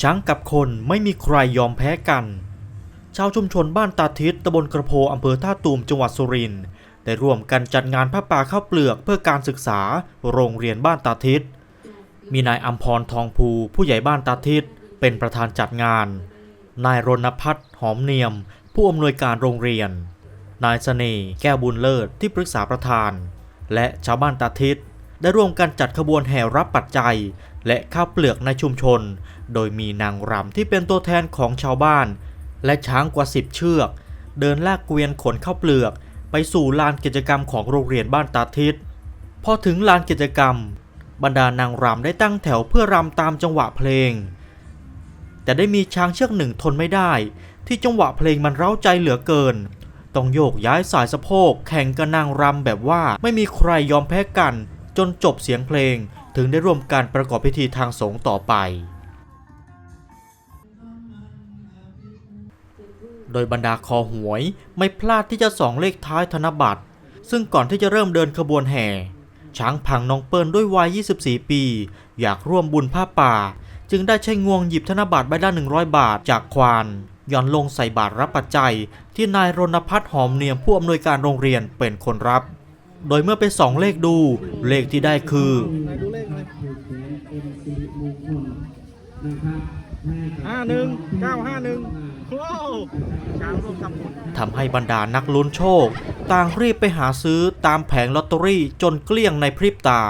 ช้างกับคนไม่มีใครยอมแพ้กัน ชาวชุมชนบ้านตาทิศตำบลกระโพอำเภอท่าตูมจังหวัดสุรินทร์ได้ร่วมกันจัดงานผ้าป่าข้าวเปลือกเพื่อการศึกษาโรงเรียนบ้านตาทิศ มีนายอัมพรทองภูผู้ใหญ่บ้านตาทิศเป็นประธานจัดงาน นายรณพัฒน์หอมเนียม ผู้อำนวยการโรงเรียน นายเสน่ห์แก้วบุญเลิศที่ปรึกษาประธาน และชาวบ้านตาทิศ ได้ร่วมกันจัดขบวนแห่รับปัจจัย และข้าวเปลือกในชุมชน โดยมีนางรำที่เป็นตัวแทนของชาวบ้าน และช้างกว่า 10 เชือก เดินลากเกวียนขนข้าวเปลือก ไปสู่ลานกิจกรรมของโรงเรียนบ้านตาทิศพอถึงลานกิจกรรม บรรดานางรำได้ตั้งแถวเพื่อรำตามจังหวะเพลง แต่ได้มีช้างเชือกหนึ่งทนไม่ได้ ที่จังหวะเพลงมันเร้าใจเหลือเกินต้องโยกย้ายสายสะโพกแข่งกับนางรำแบบว่าไม่มีใครยอมแพ้กัน จนจบเสียงเพลงถึงได้ร่วมการประกอบพิธีทางสงฆ์ต่อไป โดยบรรดาคอหวยไม่พลาดที่จะส่องเลขท้ายธนบัตร ซึ่งก่อนที่จะเริ่มเดินขบวนแห่ ช้างพังน้องเปิ้ลด้วยวัย 24 ปี อยากร่วมบุญผ้าป่า จึงได้ใช้งวงหยิบธนบัตรใบละ 100 บาทจากควานหย่อนลงใส่บาตรรับปัจจัย ที่นายรณพัฒน์หอมเนียมผู้อำนวยการโรงเรียนเป็นคนรับ โดยเมื่อไปส่องเลขดู เลขที่ได้คือ ห้าหนึ่งเก้าห้าหนึ่งว้าวช้างร่วมทำบุญทำให้บรรดานักลุ้นโชค ต่างรีบไปหาซื้อตามแผงลอตเตอรี่จนเกลี้ยงในพริบตา